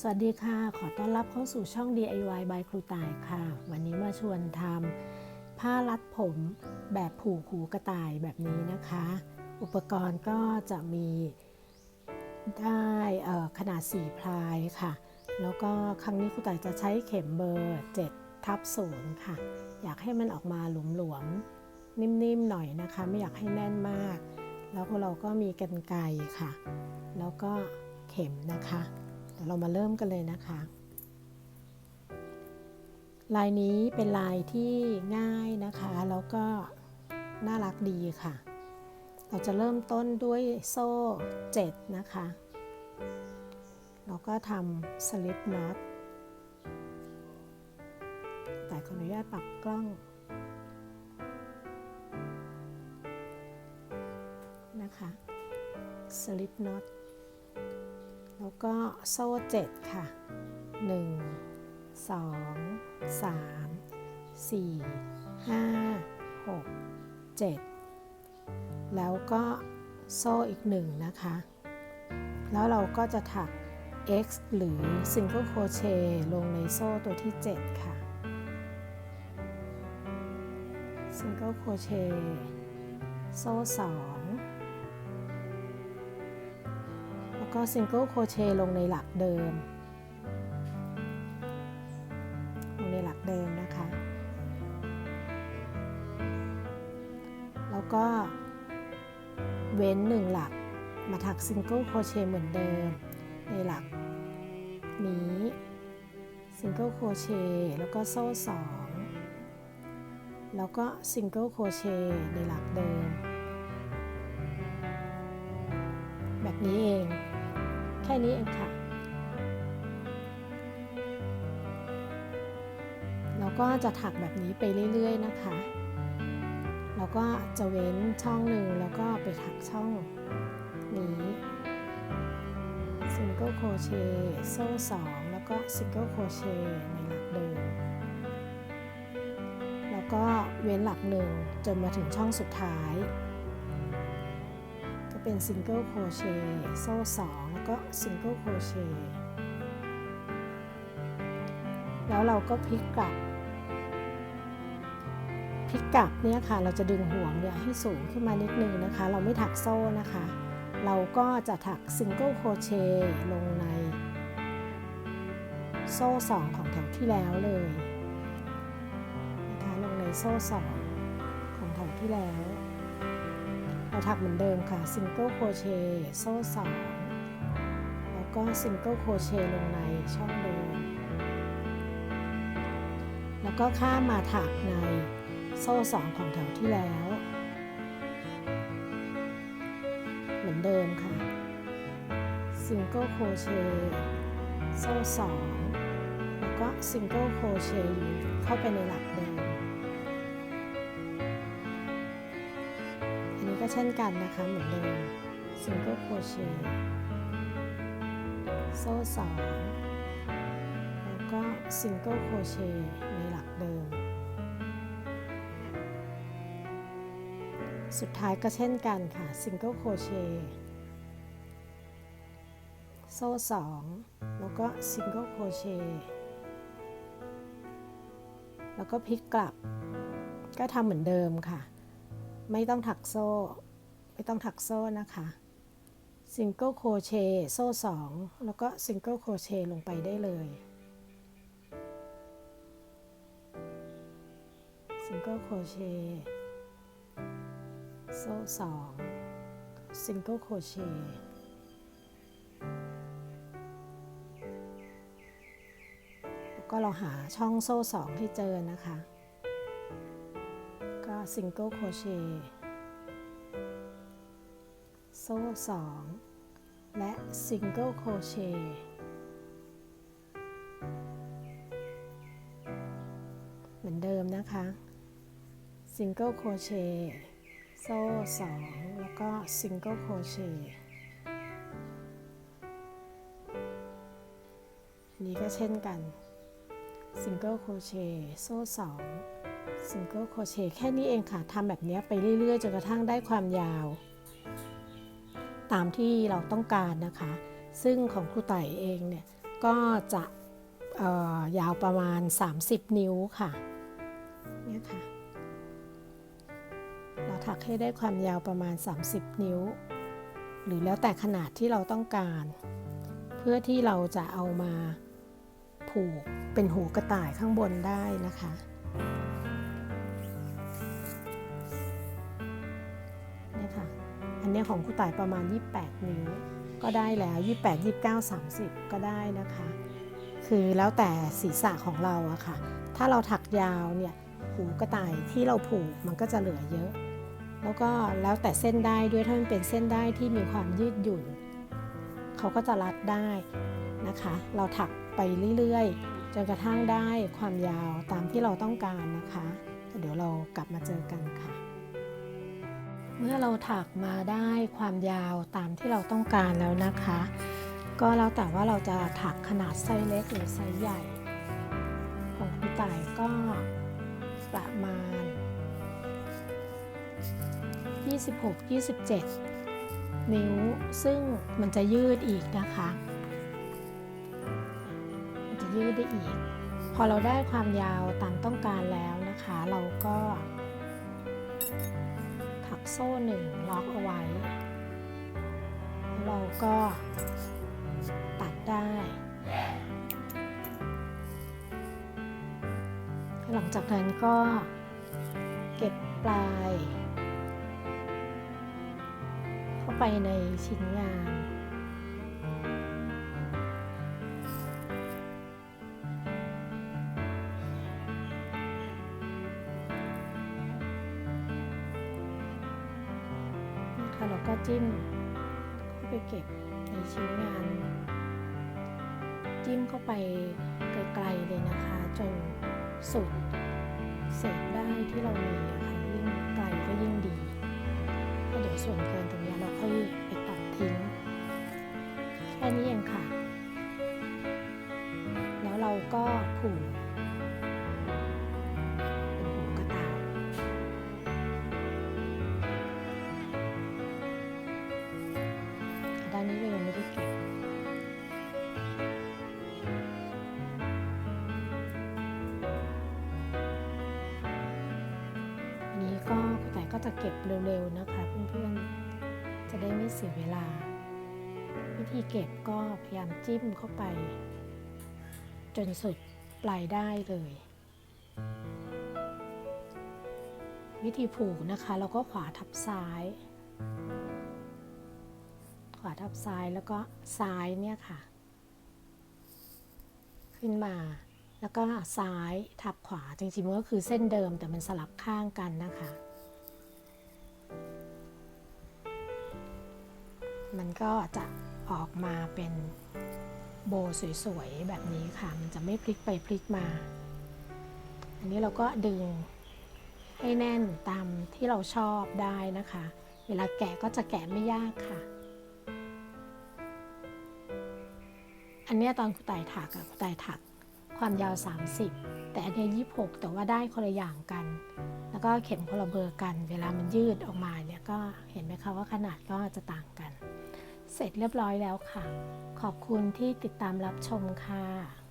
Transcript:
สวัสดีค่ะ ขอต้อนรับเข้าสู่ช่อง DIY by ครูต่ายค่ะ วันนี้มาชวนทำผ้ารัดผมแบบผูกหูกระต่ายแบบนี้นะคะ อุปกรณ์ก็จะมีได้ขนาด 4 พลายค่ะ แล้วก็ครั้งนี้ครูต่ายจะใช้เข็มเบอร์7ทับศูนย์ค่ะ อยากให้มันออกมาหลวมๆ นิ่มๆ หน่อยนะคะ ไม่อยากให้แน่นมาก แล้วพวกเราก็มีกันไกค่ะ แล้วก็เข็มนะคะ เดี๋ยวเรามาเริ่มกันเลยนะคะ ลายนี้เป็นลายที่ง่ายนะคะ แล้วก็น่ารักดีค่ะ เราจะเริ่มต้นด้วยโซ่ 7 นะคะเราก็ทำสลิปน็อต แต่ขออนุญาตปรับกล้องนะคะสลิปน็อต แล้วก็โซ่7ค่ะ 1 2 3 4 5 6 7 แล้วก็โซ่อีก1นะคะ แล้วเราก็จะถัก X หรือ Single Crochet ลงในโซ่ตัวที่ 7 ค่ะ Single Crochet โซ่ 2 ก็ซิงเกิลโครเชต์ลงในหลักเดิม ลงในหลักเดิมนะคะ แล้วก็เว้นหนึ่งหลักมาถักซิงเกิลโครเชต์เหมือนเดิม ในหลักนี้ซิงเกิลโครเชต์แล้วก็โซ่สองแล้วก็ซิงเกิลโครเชต์ในหลักเดิม แบบนี้เอง แค่นี้เองค่ะ เราก็จะถักแบบนี้ไปเรื่อยๆนะคะแล้วก็จะเว้นช่องหนึ่งแล้วก็ไปถักช่องนี้ Single Crochet โซ่2แล้วก็ Single Crochet ในหลักเดิม แล้วก็เว้นหลักหนึ่งจนมาถึงช่องสุดท้าย เป็น Single Crochet โซ่2แล้วก็ Single Crochet แล้วเราก็พลิกกลับพลิกกลับเนี่ยค่ะ เราจะดึงห่วงเนี่ยให้สูงขึ้นมานิดนึงนะคะ เราไม่ถักโซ่นะคะ เราก็จะถัก Single Crochet ลงใน โซ่2ของแถวที่แล้วเลยนะคะลงในโซ่2ของแถวที่แล้ว เราถักเหมือนเดิมค่ะ Single Crochet โซ่2แล้วก็ Single Crochet ลงในช่องเดิม แล้วก็ข้ามมาถักในโซ่2ของแถวที่แล้ว เหมือนเดิมค่ะ Single Crochet โซ่2แล้วก็ Single Crochet เข้าไปในหลักเดิม ก็เช่นกันนะคะเหมือนเดิม Single Crochet โซ่2แล้วก็ Single Crochet ในหลักเดิม สุดท้ายก็เช่นกันค่ะ Single Crochet โซ่2แล้วก็ Single Crochet แล้วก็พลิกกลับก็ทำเหมือนเดิมค่ะ ไม่ต้องถักโซ่ ไม่ต้องถักโซ่นะคะ Single Crochet โซ่2แล้วก็ Single Crochet ลงไปได้เลย Single Crochet โซ่2 Single Crochet แล้วก็เราหาช่องโซ่2ที่เจอนะคะ ซิงเกิลโคเชโซ่สองและซิงเกิลโคเชเหมือนเดิมนะคะซิงเกิลโคเชโซ่สองแล้วก็ซิงเกิลโคเชนี้ก็เช่นกันซิงเกิลโคเชโซ่สอง 2 Single Crochet แค่นี้เองค่ะทำแบบนี้ไปเรื่อยๆจนกระทั่งได้ความยาว ตามที่เราต้องการนะคะ ซึ่งของครูไต่เองเนี่ยก็จะยาวประมาณ 30 นิ้วค่ะเนี่ยค่ะ เราถักให้ได้ความยาวประมาณ 30 นิ้ว หรือแล้วแต่ขนาดที่เราต้องการ เพื่อที่เราจะเอามาผูกเป็นหูกระต่ายข้างบนได้นะคะ อันนี้ของครูต่ายประมาณ 28 นิ้ว ก็ได้แล้ว 28 29 30 ก็ได้นะคะ คือแล้วแต่ศีรษะของเราอะค่ะ ถ้าเราถักยาวเนี่ยหูกระต่ายที่เราผูกมันก็จะเหลือเยอะ แล้วก็แล้วแต่เส้นได้ด้วยถ้ามันเป็นเส้นได้ที่มีความยืดหยุ่น เขาก็จะรัดได้นะคะ เราถักไปเรื่อยๆ จนกระทั่งได้ความยาวตามที่เราต้องการนะคะ เดี๋ยวเรากลับมาเจอกันค่ะ เมื่อเราถักมาได้ความยาวตามที่เราต้องการแล้วนะคะ ก็แล้วแต่ว่าเราจะถักขนาดไซส์เล็กหรือไซส์ใหญ่ ของคุณต่ายก็ประมาณ 26-27 นิ้ว ซึ่งมันจะยืดอีกนะคะมันจะยืดได้อีก พอเราได้ความยาวตามต้องการแล้วนะคะ เราก็ ถักโซ่หนึ่งล็อกเอาไว้ เราก็ตัดได้ หลังจากนั้นก็เก็บปลาย เข้าไปในชิ้นงาน คะเราก็จิ้มเข้าไปเก็บในชิ้นงาน จิ้มเข้าไปไกลๆเลยนะคะ จนสุดเศษได้ที่เรามีอะค่ะยิ่งไกลก็ยิ่งดีแล้วเดี๋ยวส่วนเกินตรงนี้เราค่อยไปตัดทิ้งแค่นี้เองค่ะ แล้วเราก็ผูก ก็จะเก็บเร็วๆนะคะเพื่อนๆ จะได้ไม่เสียเวลา วิธีเก็บก็พยายามจิ้มเข้าไป จนสุดปลายได้เลย วิธีผูกนะคะ เราก็ขวาทับซ้าย ขวาทับซ้ายแล้วก็ซ้ายเนี่ยค่ะ ขึ้นมาแล้วก็ซ้ายทับขวาจริงๆมันก็คือเส้นเดิมแต่มันสลับข้างกันนะคะ มันก็จะออกมาเป็นโบสวยๆ แบบนี้ค่ะ มันจะไม่พลิกไปพลิกมา อันนี้เราก็ดึงให้แน่นตามที่เราชอบได้นะคะ เวลาแกะก็จะแกะไม่ยากค่ะ อันนี้ตอนคุณต่ายถักอะคุณต่ายถักความยาว 30 แต่อันเนี้ย26แต่ว่าได้คนละอย่างกัน แล้วก็เข็มคนละเบอร์กัน เวลามันยืดออกมาเนี่ยก็เห็นไหมคะว่าขนาดก็จะต่างกัน เสร็จเรียบร้อยแล้วค่ะ ขอบคุณที่ติดตามรับชมค่ะ